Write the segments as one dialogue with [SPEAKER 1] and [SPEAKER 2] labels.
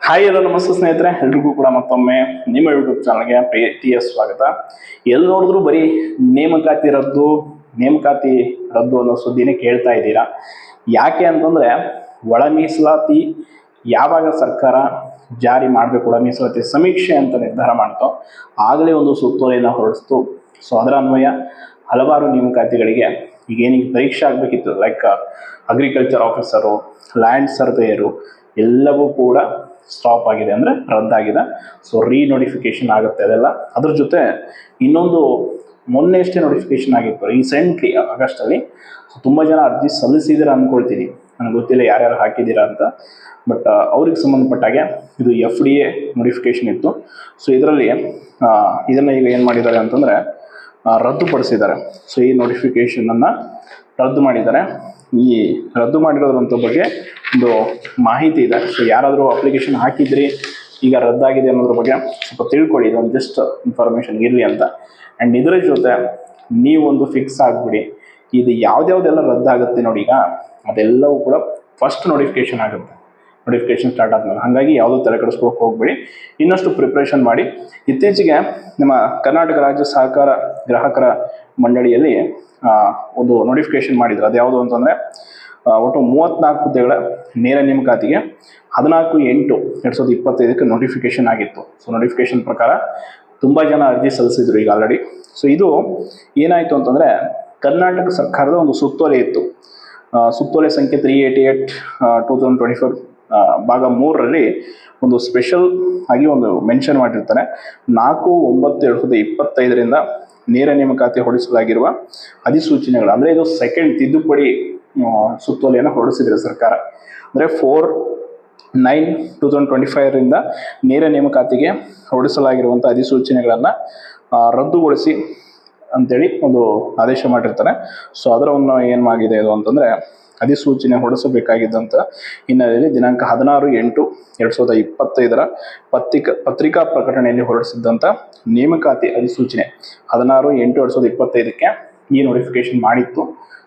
[SPEAKER 1] Hi ಎಲ್ಲ ನಮಸ್ತೆ ಸ್ನೇಹಿತರೆ. ಎಲ್ರಿಗೂ ಕೂಡ ಮತ್ತೊಮ್ಮೆ ನಿಮ್ಮ ಯೂಟ್ಯೂಬ್ ಚಾನಲ್ಗೆ ಪ್ರೀತಿಯ ಸ್ವಾಗತ. ಎಲ್ಲಿ ನೋಡಿದ್ರು ಬರೀ ನೇಮಕಾತಿ ರದ್ದು ನೇಮಕಾತಿ ರದ್ದು ಅನ್ನೋ ಸುದ್ದಿನೇ ಕೇಳ್ತಾ ಇದ್ದೀರಾ? ಯಾಕೆ ಅಂತಂದ್ರೆ, ಒಳ ಮೀಸಲಾತಿ ಯಾವಾಗ ಸರ್ಕಾರ ಜಾರಿ ಮಾಡಬೇಕು, ಒಳ ಮೀಸಲಾತಿ ಸಮೀಕ್ಷೆ ಅಂತ ನಿರ್ಧಾರ ಮಾಡ್ತೋ, ಆಗಲೇ ಒಂದು ಸುತ್ತೋಲೆಯನ್ನು ಹೊರಡಿಸ್ತು. ಸೊ ಅದರ ಅನ್ವಯ ಹಲವಾರು ನೇಮಕಾತಿಗಳಿಗೆ ಈಗೇನಿಗೆ ಪರೀಕ್ಷೆ ಆಗಬೇಕಿತ್ತು like agriculture officer land surveyor ಎಲ್ಲವೂ ಕೂಡ ಸ್ಟಾಪ್ ಆಗಿದೆ ಅಂದರೆ ರದ್ದಾಗಿದೆ ಸೊ ರೀ ನೋಟಿಫಿಕೇಶನ್ ಆಗುತ್ತೆ ಅದೆಲ್ಲ. ಅದ್ರ ಜೊತೆ ಇನ್ನೊಂದು ಮೊನ್ನೆ ಅಷ್ಟೇ ನೋಟಿಫಿಕೇಶನ್ ಆಗಿತ್ತು ರೀಸೆಂಟ್ಲಿ ಆಗಸ್ಟಲ್ಲಿ ಸೊ ತುಂಬ ಜನ ಅರ್ಜಿ ಸಲ್ಲಿಸಿದ್ದೀರಾ ಅಂದ್ಕೊಳ್ತೀನಿ ನನಗೆ ಗೊತ್ತಿಲ್ಲ ಯಾರ್ಯಾರು ಹಾಕಿದ್ದೀರಾ ಅಂತ. ಬಟ್ ಅವ್ರಿಗೆ ಸಂಬಂಧಪಟ್ಟಾಗೆ ಇದು ಎಫ್ ಡಿ ಎ ನೋಟಿಫಿಕೇಶನ್ ಇತ್ತು. ಸೊ ಇದರಲ್ಲಿ ಇದನ್ನು ಈಗ ಏನು ಮಾಡಿದ್ದಾರೆ ಅಂತಂದರೆ ರದ್ದುಪಡಿಸಿದ್ದಾರೆ. ಸೊ ಈ ನೋಟಿಫಿಕೇಶನನ್ನು ರದ್ದು ಮಾಡಿದ್ದಾರೆ. ಈ ರದ್ದು ಮಾಡಿರೋದ್ರಂಥ ಬಗ್ಗೆ ಒಂದು ಮಾಹಿತಿ ಇದೆ. ಸೊ ಯಾರಾದರೂ ಅಪ್ಲಿಕೇಶನ್ ಹಾಕಿದ್ರಿ, ಈಗ ರದ್ದಾಗಿದೆ ಅನ್ನೋದ್ರ ಬಗ್ಗೆ ಸ್ವಲ್ಪ ತಿಳ್ಕೊಳ್ಳಿ. ಇದೊಂದು ಜಸ್ಟ್ ಇನ್ಫಾರ್ಮೇಷನ್ ಇರಲಿ ಅಂತ. ಆ್ಯಂಡ್ ಇದರ ಜೊತೆ ನೀವೊಂದು ಫಿಕ್ಸ್ ಆಗಿಬಿಡಿ. ಇದು ಯಾವ್ದ್ಯಾವ್ದೆಲ್ಲ ರದ್ದಾಗುತ್ತೆ ನೋಡಿ ಈಗ, ಅದೆಲ್ಲವೂ ಕೂಡ ಫಸ್ಟ್ ನೋಟಿಫಿಕೇಶನ್ ಆಗುತ್ತೆ. ನೋಟಿಫಿಕೇಶನ್ ಸ್ಟಾರ್ಟ್ ಆದ್ಮೇಲೆ. ಹಾಗಾಗಿ ಯಾವುದೋ ತಲೆ ಕೆಡಿಸ್ಕೋಕೆ ಹೋಗ್ಬೇಡಿ. ಇನ್ನಷ್ಟು ಪ್ರಿಪ್ರೇಷನ್ ಮಾಡಿ. ಇತ್ತೀಚೆಗೆ ನಮ್ಮ ಕರ್ನಾಟಕ ರಾಜ್ಯ ಸಹಕಾರ ಗ್ರಾಹಕರ ಮಂಡಳಿಯಲ್ಲಿ ಒಂದು ನೋಟಿಫಿಕೇಶನ್ ಮಾಡಿದ್ರು. ಅದು ಯಾವುದು ಅಂತಂದರೆ ಒಟ್ಟು ಮೂವತ್ತ್ನಾಲ್ಕು ಹುದ್ದೆಗಳ ನೇರ ನೇಮಕಾತಿಗೆ ಹದಿನಾಲ್ಕು ಎಂಟು ಎರಡು ಸಾವಿರದ ಇಪ್ಪತ್ತೈದಕ್ಕೆ ನೋಟಿಫಿಕೇಶನ್ ಆಗಿತ್ತು. ಸೊ ನೋಟಿಫಿಕೇಶನ್ ಪ್ರಕಾರ ತುಂಬ ಜನ ಅರ್ಜಿ ಸಲ್ಲಿಸಿದ್ರು ಈಗ ಆಲ್ರೆಡಿ ಸೊ ಇದು ಏನಾಯಿತು ಅಂತಂದರೆ, ಕರ್ನಾಟಕ ಸರ್ಕಾರದ ಒಂದು ಸುತ್ತೋಲೆ ಇತ್ತು. ಸುತ್ತೋಲೆ ಸಂಖ್ಯೆ three eighty eight two thousand twenty four ಭಾಗ ಮೂರರಲ್ಲಿ ಒಂದು ಸ್ಪೆಷಲ್ ಆಗಿ ಒಂದು ಮೆನ್ಷನ್ ಮಾಡಿರ್ತಾರೆ. ನಾಲ್ಕು ಒಂಬತ್ತು ಎರಡು ಸಾವಿರದ ಇಪ್ಪತ್ತೈದರಿಂದ ನೇರ ನೇಮಕಾತಿ ಹೊರಡಿಸಲಾಗಿರುವ ಅಧಿಸೂಚನೆಗಳು, ಅಂದರೆ ಇದು ಸೆಕೆಂಡ್ ತಿದ್ದುಪಡಿ ಸುತ್ತೋಲೆಯನ್ನು ಹೊರಡಿಸಿದ್ರೆ ಸರ್ಕಾರ. ಅಂದರೆ four nine two thousand twenty ಫೈವರಿಂದ ನೇರ ನೇಮಕಾತಿಗೆ ಹೊರಡಿಸಲಾಗಿರುವಂಥ ಅಧಿಸೂಚನೆಗಳನ್ನು ರದ್ದುಗೊಳಿಸಿ ಅಂತೇಳಿ ಒಂದು ಆದೇಶ ಮಾಡಿರ್ತಾರೆ. ಸೊ ಅದರ ಒಂದು ಏನು ಆಗಿದೆ ಇದು ಅಂತಂದರೆ ಅಧಿಸೂಚನೆ ಹೊರಡಿಸಬೇಕಾಗಿದ್ದಂಥ ಹಿನ್ನೆಲೆಯಲ್ಲಿ ದಿನಾಂಕ ಹದಿನಾರು ಎಂಟು ಎರಡು ಸಾವಿರದ ಇಪ್ಪತ್ತೈದರ ಪತ್ರಿಕಾ ಪತ್ರಿಕಾ ಪ್ರಕಟಣೆಯಲ್ಲಿ ಹೊರಡಿಸಿದ್ದಂಥ ನೇಮಕಾತಿ ಅಧಿಸೂಚನೆ ಹದಿನಾರು ಎಂಟು ಎರಡು ಸಾವಿರದ ಇಪ್ಪತ್ತೈದಕ್ಕೆ ಈ ನೋಟಿಫಿಕೇಶನ್ ಮಾಡಿತ್ತು.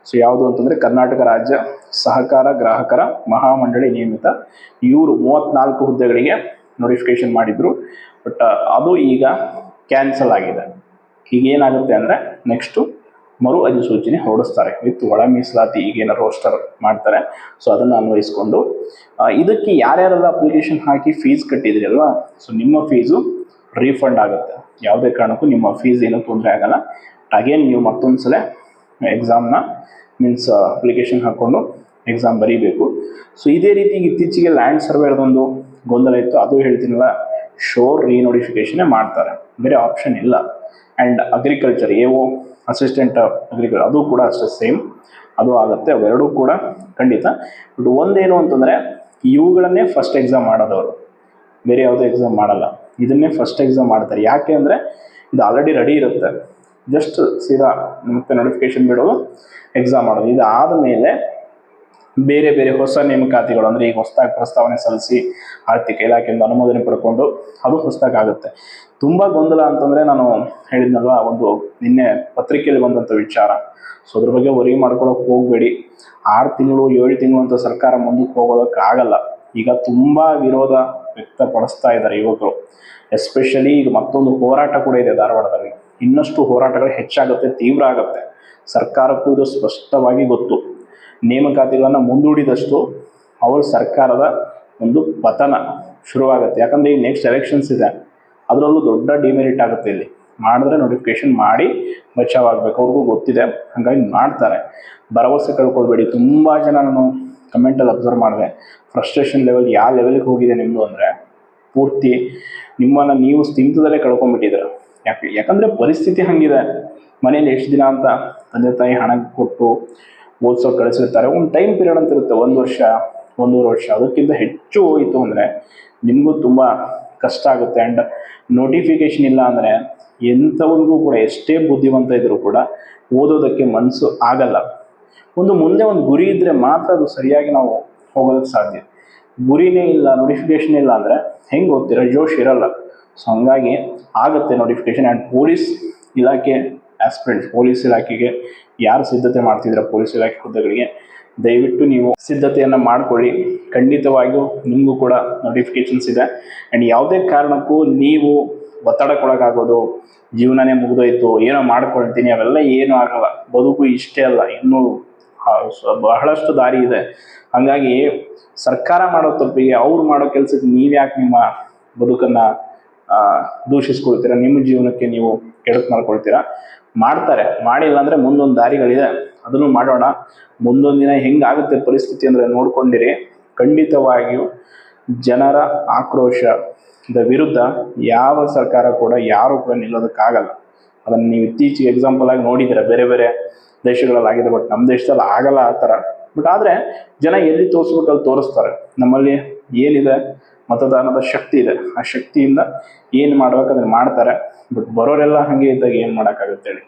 [SPEAKER 1] ಸೊ ಯಾವುದು ಅಂತಂದರೆ ಕರ್ನಾಟಕ ರಾಜ್ಯ ಸಹಕಾರ ಗ್ರಾಹಕರ ಮಹಾಮಂಡಳಿ ನಿಯಮಿತ ಇವರು ಮೂವತ್ತ್ನಾಲ್ಕು ಹುದ್ದೆಗಳಿಗೆ ನೋಟಿಫಿಕೇಶನ್ ಮಾಡಿದ್ರು. ಬಟ್ ಅದು ಈಗ ಕ್ಯಾನ್ಸಲ್ ಆಗಿದೆ. ಈಗ ಏನಾಗುತ್ತೆ ಅಂದರೆ ನೆಕ್ಸ್ಟು ಮರು ಅಧಿಸೂಚನೆ ಹೊರಡಿಸ್ತಾರೆ. ವಿತ್ ಒಳ ಮೀಸಲಾತಿ ಈಗೇನು ರೋಸ್ಟರ್ ಮಾಡ್ತಾರೆ. ಸೊ ಅದನ್ನು ಅನ್ವಯಿಸ್ಕೊಂಡು ಇದಕ್ಕೆ ಯಾರ್ಯಾರೆಲ್ಲ ಅಪ್ಲಿಕೇಶನ್ ಹಾಕಿ ಫೀಸ್ ಕಟ್ಟಿದ್ರಿ ಅಲ್ವಾ? ಸೊ ನಿಮ್ಮ ಫೀಸು ರೀಫಂಡ್ ಆಗುತ್ತೆ. ಯಾವುದೇ ಕಾರಣಕ್ಕೂ ನಿಮ್ಮ ಫೀಸ್ ಏನೂ ತೊಂದರೆ ಆಗಲ್ಲ. ಅಗೇನ್ ನೀವು ಮತ್ತೊಂದು ಸಲ ಎಕ್ಸಾಮ್ನ ಮೀನ್ಸ್ ಅಪ್ಲಿಕೇಶನ್ ಹಾಕ್ಕೊಂಡು ಎಕ್ಸಾಮ್ ಬರೀಬೇಕು. ಸೊ ಇದೇ ರೀತಿ ಇತ್ತೀಚೆಗೆ ಲ್ಯಾಂಡ್ ಸರ್ವೇರ್ದೊಂದು ಗೊಂದಲ ಇತ್ತು. ಅದು ಹೇಳ್ತೀನಲ್ಲ ಶೋರ್ ರೀನೋಟಿಫಿಕೇಶನ್ನೇ ಮಾಡ್ತಾರೆ. ಬೇರೆ ಆಪ್ಷನ್ ಇಲ್ಲ. And agriculture A O assistant agriculture ಅದು ಕೂಡ ಅಷ್ಟೇ ಸೇಮ್ ಅದು ಆಗುತ್ತೆ ಅವೆರಡೂ ಕೂಡ ಖಂಡಿತ. ಬಟ್ ಒಂದೇನು ಅಂತಂದರೆ, ಇವುಗಳನ್ನೇ ಫಸ್ಟ್ ಎಕ್ಸಾಮ್ ಮಾಡೋದವರು. ಬೇರೆ ಯಾವುದೇ ಎಕ್ಸಾಮ್ ಮಾಡಲ್ಲ. ಇದನ್ನೇ ಫಸ್ಟ್ ಎಕ್ಸಾಮ್ ಮಾಡ್ತಾರೆ. ಯಾಕೆ ಅಂದರೆ, ಇದು ಆಲ್ರೆಡಿ ರೆಡಿ ಇರುತ್ತೆ. ಜಸ್ಟ್ ಸೀದಾ ಮತ್ತೆ ನೋಟಿಫಿಕೇಶನ್ ಬಿಡೋದು ಎಕ್ಸಾಮ್ ಮಾಡೋದು. ಇದಾದ ಮೇಲೆ ಬೇರೆ ಬೇರೆ ಹೊಸ ನೇಮಕಾತಿಗಳು, ಅಂದರೆ ಈಗ ಹೊಸದಾಗಿ ಪ್ರಸ್ತಾವನೆ ಸಲ್ಲಿಸಿ ಆರ್ಥಿಕ ಇಲಾಖೆಯಿಂದ ಅನುಮೋದನೆ ಪಡ್ಕೊಂಡು ಅದು ಹೊಸದಾಗಿ ಆಗುತ್ತೆ. ತುಂಬ ಗೊಂದಲ ಅಂತಂದರೆ ನಾನು ಹೇಳಿದ್ನಲ್ವ, ಒಂದು ನಿನ್ನೆ ಪತ್ರಿಕೆಯಲ್ಲಿ ಬಂದಂಥ ವಿಚಾರ. ಸೊ ಅದ್ರ ಬಗ್ಗೆ ವರಿ ಮಾಡ್ಕೊಳಕ್ಕೆ ಹೋಗಬೇಡಿ. ಆರು ತಿಂಗಳು, ಏಳು ತಿಂಗಳು ಅಂತ ಸರ್ಕಾರ ಮುಂದಕ್ಕೆ ಹೋಗೋದಕ್ಕಾಗಲ್ಲ ಈಗ ತುಂಬ ವಿರೋಧ ವ್ಯಕ್ತಪಡಿಸ್ತಾ ಇದ್ದಾರೆ ಯುವಕರು. ಎಸ್ಪೆಷಲಿ ಈಗ ಮತ್ತೊಂದು ಹೋರಾಟ ಕೂಡ ಇದೆ ಧಾರವಾಡದಲ್ಲಿ. ಇನ್ನಷ್ಟು ಹೋರಾಟಗಳು ಹೆಚ್ಚಾಗುತ್ತೆ, ತೀವ್ರ ಆಗುತ್ತೆ. ಸರ್ಕಾರಕ್ಕೂ ಇದು ಸ್ಪಷ್ಟವಾಗಿ ಗೊತ್ತು. ನೇಮಕಾತಿಗಳನ್ನು ಮುಂದೂಡಿದಷ್ಟು ಅವರ ಸರ್ಕಾರದ ಒಂದು ಪತನ ಶುರುವಾಗುತ್ತೆ. ಯಾಕಂದರೆ ಈಗ ನೆಕ್ಸ್ಟ್ ಎಲೆಕ್ಷನ್ಸ್ ಇದೆ. ಅದರಲ್ಲೂ ದೊಡ್ಡ ಡಿಮೆರಿಟ್ ಆಗುತ್ತೆ ಇಲ್ಲಿ. ಮಾಡಿದ್ರೆ ನೋಟಿಫಿಕೇಶನ್ ಮಾಡಿ ಬಚಾವ್ ಆಗಬೇಕು ಅವ್ರಿಗೂ ಗೊತ್ತಿದೆ. ಹಾಗಾಗಿ ಮಾಡ್ತಾರೆ. ಭರವಸೆ ಕಳ್ಕೊಳ್ಬೇಡಿ. ತುಂಬ ಜನ ನಾನು ಕಮೆಂಟಲ್ಲಿ ಅಬ್ಸರ್ವ್ ಮಾಡಿದೆ. ಫ್ರಸ್ಟ್ರೇಷನ್ ಲೆವೆಲ್ ಯಾವ ಲೆವೆಲ್ಗೆ ಹೋಗಿದೆ ನಿಮ್ಮದು ಅಂದರೆ ಪೂರ್ತಿ ನಿಮ್ಮನ್ನು ನೀವು ಸ್ಥಿಮಿತದಲ್ಲೇ ಕಳ್ಕೊಂಡ್ಬಿಟ್ಟಿದ್ದೀರ. ಯಾಕೆ ಯಾಕಂದರೆ ಪರಿಸ್ಥಿತಿ ಹಾಗಿದೆ. ಮನೇಲಿ ಎಷ್ಟು ದಿನ ಅಂತ ತಂದೆ ತಾಯಿ ಹಣ ಕೊಟ್ಟು ಓದಿಸೋ ಕಳಿಸಿರ್ತಾರೆ ಒಂದು ಟೈಮ್ ಪೀರಿಯಡ್ ಅಂತ ಇರುತ್ತೆ, ಒಂದು ವರ್ಷ ಒಂದೂವರೆ ವರ್ಷ. ಅದಕ್ಕಿಂತ ಹೆಚ್ಚು ಹೋಯಿತು ಅಂದರೆ ನಿಮಗೂ ತುಂಬ ಕಷ್ಟ ಆಗುತ್ತೆ. ಆ್ಯಂಡ್ ನೋಟಿಫಿಕೇಶನ್ ಇಲ್ಲ ಅಂದರೆ ಎಂಥವ್ರಿಗೂ ಕೂಡ, ಎಷ್ಟೇ ಬುದ್ಧಿವಂತ ಇದ್ದರೂ ಕೂಡ ಓದೋದಕ್ಕೆ ಮನಸ್ಸು ಆಗಲ್ಲ. ಒಂದು ಮುಂದೆ ಒಂದು ಗುರಿ ಇದ್ದರೆ ಮಾತ್ರ ಅದು ಸರಿಯಾಗಿ ನಾವು ಹೋಗೋದಕ್ಕೆ ಸಾಧ್ಯ. ಗುರಿನೇ ಇಲ್ಲ ನೋಟಿಫಿಕೇಶನ್ ಇಲ್ಲ ಅಂದರೆ ಹೆಂಗೆ ಓದ್ತೀರ? ಜೋಶ್ ಇರಲ್ಲ. ಸೊ ಹಂಗಾಗಿ ಆಗುತ್ತೆ ನೋಟಿಫಿಕೇಶನ್ ಆ್ಯಂಡ್ ಪೊಲೀಸ್ ಇಲಾಖೆ ಆಸ್ಪಿರೆಂಟ್ಸ್ ಪೊಲೀಸ್ ಇಲಾಖೆಗೆ ಯಾರು ಸಿದ್ಧತೆ ಮಾಡ್ತಿದ್ರೆ ಪೊಲೀಸ್ ಇಲಾಖೆ ಹುದ್ದೆಗಳಿಗೆ ದಯವಿಟ್ಟು ನೀವು ಸಿದ್ಧತೆಯನ್ನು ಮಾಡಿಕೊಳ್ಳಿ. ಖಂಡಿತವಾಗಿಯೂ ನಿಮಗೂ ಕೂಡ ನೋಟಿಫಿಕೇಶನ್ಸ್ ಇದೆ. ಆ್ಯಂಡ್ ಯಾವುದೇ ಕಾರಣಕ್ಕೂ ನೀವು ಒತ್ತಡಕ್ಕೊಳಗಾಗೋದು ಜೀವನನೇ ಮುಗಿದೋಯ್ತು, ಏನೋ ಮಾಡ್ಕೊಳ್ತೀನಿ, ಅವೆಲ್ಲ ಏನೂ ಆಗಲ್ಲ. ಬದುಕು ಇಷ್ಟೇ ಅಲ್ಲ, ಇನ್ನೂ ಬಹಳಷ್ಟು ದಾರಿ ಇದೆ. ಹಾಗಾಗಿ ಸರ್ಕಾರ ಮಾಡೋ ತಪ್ಪಿಗೆ ಅವ್ರು ಮಾಡೋ ಕೆಲಸಕ್ಕೆ ನೀವ್ಯಾಕೆ ನಿಮ್ಮ ಬದುಕನ್ನ ದೂಷಿಸ್ಕೊಳ್ತೀರಾ? ನಿಮ್ಮ ಜೀವನಕ್ಕೆ ನೀವು ಕೆಡಕ್ ಮಾಡ್ಕೊಳ್ತೀರಾ? ಮಾಡ್ತಾರೆ. ಮಾಡಿಲ್ಲ ಅಂದ್ರೆ ಮುಂದೊಂದು ದಾರಿಗಳಿದೆ. ಅದನ್ನು ಮಾಡೋಣ. ಮುಂದೊಂದು ದಿನ ಹೆಂಗಾಗುತ್ತೆ ಪರಿಸ್ಥಿತಿ ಅಂದ್ರೆ ನೋಡ್ಕೊಂಡಿರಿ. ಖಂಡಿತವಾಗಿಯೂ ಜನರ ಆಕ್ರೋಶದ ವಿರುದ್ಧ ಯಾವ ಸರ್ಕಾರ ಕೂಡ ಯಾರು ಕೂಡ ನಿಲ್ಲೋದಕ್ಕಾಗಲ್ಲ. ಅದನ್ನು ನೀವು ಇತ್ತೀಚೆಗೆ ಎಕ್ಸಾಂಪಲ್ ಆಗಿ ನೋಡಿದ್ದೀರ? ಬೇರೆ ಬೇರೆ ದೇಶಗಳಲ್ಲಿ ಆಗಿದೆ. ಬಟ್ ನಮ್ಮ ದೇಶದಲ್ಲಿ ಆಗಲ್ಲ ಆ ಥರ. ಬಟ್ ಆದರೆ ಜನ ಎಲ್ಲಿ ತೋರಿಸ್ಬೇಕು ಅಲ್ಲಿ ತೋರಿಸ್ತಾರೆ. ನಮ್ಮಲ್ಲಿ ಏನಿದೆ? ಮತದಾನದ ಶಕ್ತಿ ಇದೆ. ಆ ಶಕ್ತಿಯಿಂದ ಏನು ಮಾಡ್ಬೇಕಂದ್ರೆ ಮಾಡ್ತಾರೆ. ಬಟ್ ಬರೋರೆಲ್ಲ ಹಾಗೆ ಇದ್ದಾಗ ಏನು ಮಾಡೋಕ್ಕಾಗುತ್ತೆ ಹೇಳಿ?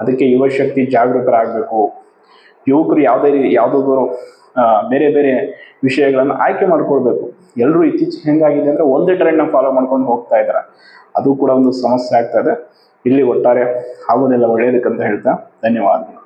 [SPEAKER 1] ಅದಕ್ಕೆ ಯುವ ಶಕ್ತಿ ಜಾಗೃತರಾಗಬೇಕು. ಯುವಕರು ಯಾವುದೇ ಯಾವುದಾದ್ರು ಬೇರೆ ಬೇರೆ ವಿಷಯಗಳನ್ನು ಆಯ್ಕೆ ಮಾಡ್ಕೊಳ್ಬೇಕು. ಎಲ್ಲರೂ ಇತ್ತೀಚೆಗೆ ಹೆಂಗಾಗಿದೆ ಅಂದರೆ ಒಂದೇ ಟ್ರೆಂಡ್ನ ಫಾಲೋ ಮಾಡ್ಕೊಂಡು ಹೋಗ್ತಾ ಇದ್ದಾರೆ. ಅದು ಕೂಡ ಒಂದು ಸಮಸ್ಯೆ ಆಗ್ತಾ ಇದೆ. ಇಲ್ಲಿ ಒಟ್ಟಾರೆ ಆಗೋದೆಲ್ಲ ಒಳ್ಳೆಯದಕ್ಕಂತ ಹೇಳ್ತಾ ಧನ್ಯವಾದಗಳು.